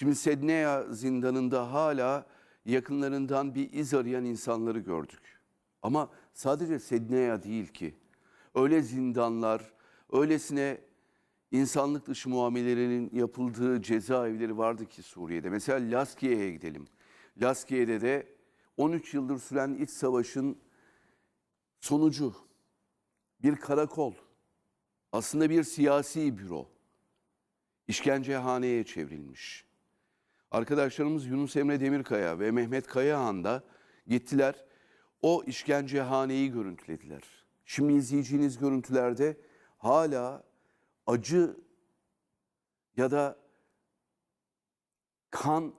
Şimdi Sedneya zindanında hala yakınlarından bir iz arayan insanları gördük. Ama sadece Sedneya değil ki. Öyle zindanlar, öylesine insanlık dışı muamelelerin yapıldığı cezaevleri vardı ki Suriye'de. Mesela Laskiye'ye gidelim. Laskiye'de de 13 yıldır süren iç savaşın sonucu bir karakol, aslında bir siyasi büro, işkencehaneye çevrilmiş. Arkadaşlarımız Yunus Emre Demirkaya ve Mehmet Kayahan da gittiler. O işkencehaneyi görüntülediler. Şimdi izleyeceğiniz görüntülerde hala acı ya da kan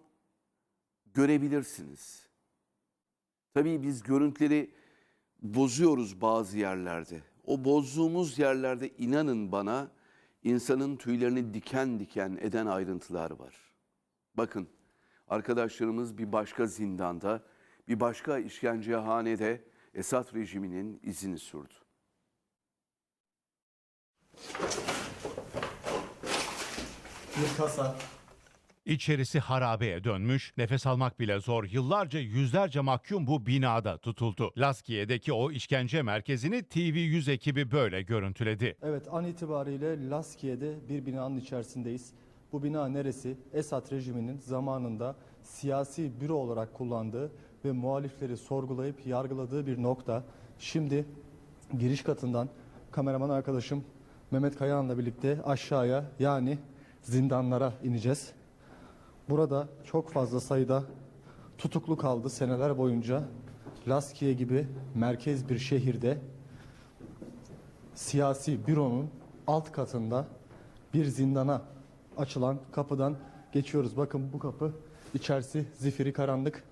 görebilirsiniz. Tabii biz görüntüleri bozuyoruz bazı yerlerde. O bozduğumuz yerlerde inanın bana insanın tüylerini diken diken eden ayrıntılar var. Bakın arkadaşlarımız bir başka zindanda, bir başka işkencehanede Esad rejiminin izini sürdü. Bir kasa. İçerisi harabeye dönmüş, nefes almak bile zor. Yıllarca yüzlerce mahkum bu binada tutuldu. Laskiye'deki o işkence merkezini TV100 ekibi böyle görüntüledi. Evet an itibariyle Laskiye'de bir binanın içerisindeyiz. Bu bina neresi? Esad rejiminin zamanında siyasi büro olarak kullandığı ve muhalifleri sorgulayıp yargıladığı bir nokta. Şimdi giriş katından kameraman arkadaşım Mehmet Kayahan'la birlikte aşağıya yani zindanlara ineceğiz. Burada çok fazla sayıda tutuklu kaldı seneler boyunca. Laskiye gibi merkez bir şehirde siyasi büronun alt katında bir zindana açılan kapıdan geçiyoruz. Bakın bu kapı içerisi zifiri karanlık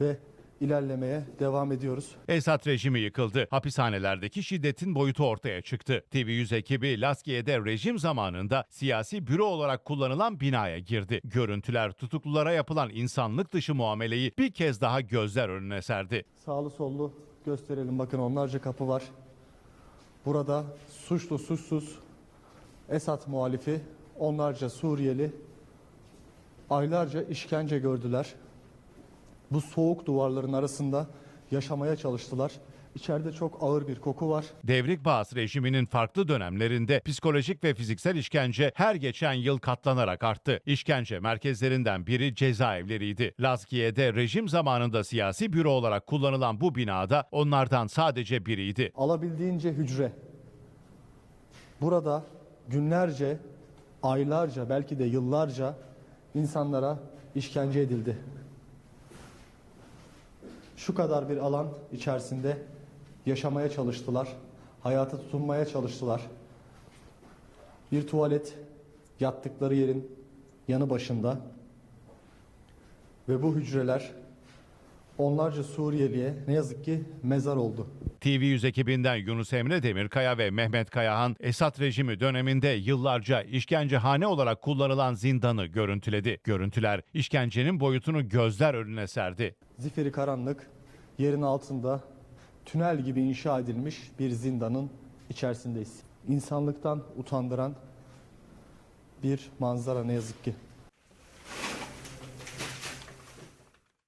ve ilerlemeye devam ediyoruz. Esad rejimi yıkıldı. Hapishanelerdeki şiddetin boyutu ortaya çıktı. TV100 ekibi Laskiye'de rejim zamanında siyasi büro olarak kullanılan binaya girdi. Görüntüler tutuklulara yapılan insanlık dışı muameleyi bir kez daha gözler önüne serdi. Sağlı sollu gösterelim. Bakın onlarca kapı var. Burada suçlu suçsuz Esad muhalifi onlarca Suriyeli aylarca işkence gördüler. Bu soğuk duvarların arasında yaşamaya çalıştılar. İçeride çok ağır bir koku var. Devrik Bağız rejiminin farklı dönemlerinde psikolojik ve fiziksel işkence her geçen yıl katlanarak arttı. İşkence merkezlerinden biri cezaevleriydi. Laskiye'de rejim zamanında siyasi büro olarak kullanılan bu binada onlardan sadece biriydi. Alabildiğince hücre. Burada günlerce, aylarca, belki de yıllarca insanlara işkence edildi. Şu kadar bir alan içerisinde yaşamaya çalıştılar. Hayata tutunmaya çalıştılar. Bir tuvalet yattıkları yerin yanı başında ve bu hücreler onlarca Suriyeliye ne yazık ki mezar oldu. TV100 ekibinden Yunus Emre Demirkaya ve Mehmet Kayahan, Esad rejimi döneminde yıllarca işkencehane olarak kullanılan zindanı görüntüledi. Görüntüler işkencenin boyutunu gözler önüne serdi. Zifiri karanlık, yerin altında tünel gibi inşa edilmiş bir zindanın içerisindeyiz. İnsanlıktan utandıran bir manzara ne yazık ki.